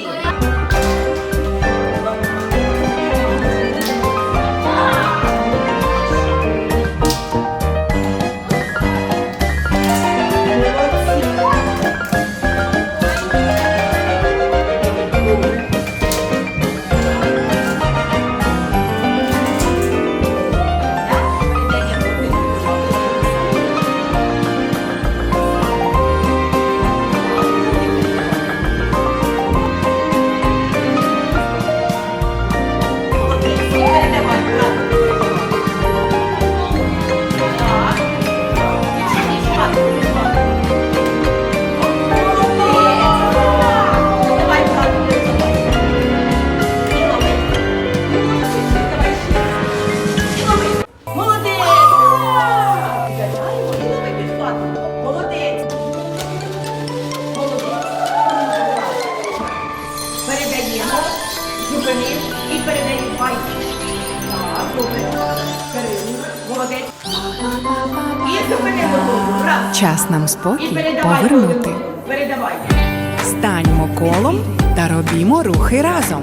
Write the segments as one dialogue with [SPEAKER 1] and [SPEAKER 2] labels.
[SPEAKER 1] কি і передаємо. Пай. Так, добре. Кирил, молодець. І голову. Раз.
[SPEAKER 2] Час нам
[SPEAKER 1] І
[SPEAKER 2] спокій
[SPEAKER 1] передавай
[SPEAKER 2] повернути.
[SPEAKER 1] голову. Передавай.
[SPEAKER 2] Станьмо колом та робімо рухи разом.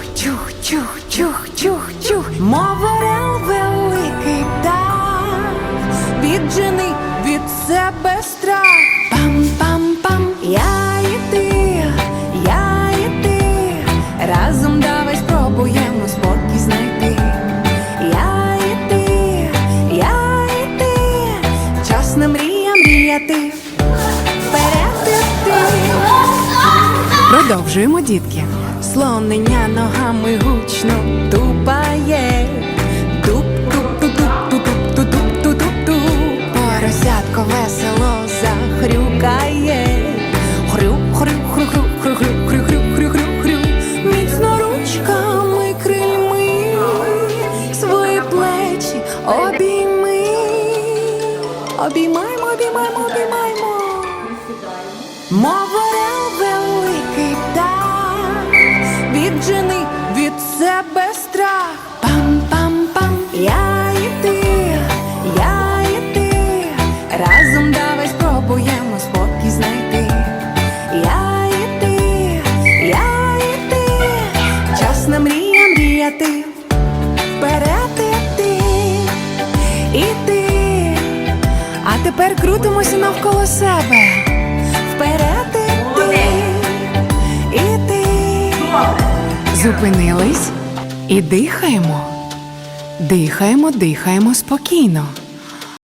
[SPEAKER 2] чух, чух, чух, чух, чух, мов орел великий птах, віджени від себе страх. Продовжуємо, дітки. Слонення ногами гучно тупає. Туп, туп, туп, весело захрюкає. Хрю, хрю, хрю, хрю, хрю, хрю, хрю, хрю, хрю, хрю, хрю. Міцно ручками крильми свої плечі обійми. Обіймаймо, обіймаймо, обіймаймо. Мов віджени від себе страх. Пам-пам-пам, я і ти, я і ти, разом давай спробуємо спокій знайти. Я і ти, я і ти, час на мрія мріяти, вперед іти, іти. А тепер крутимося навколо себе. Зупинились і дихаємо. Дихаємо, дихаємо спокійно.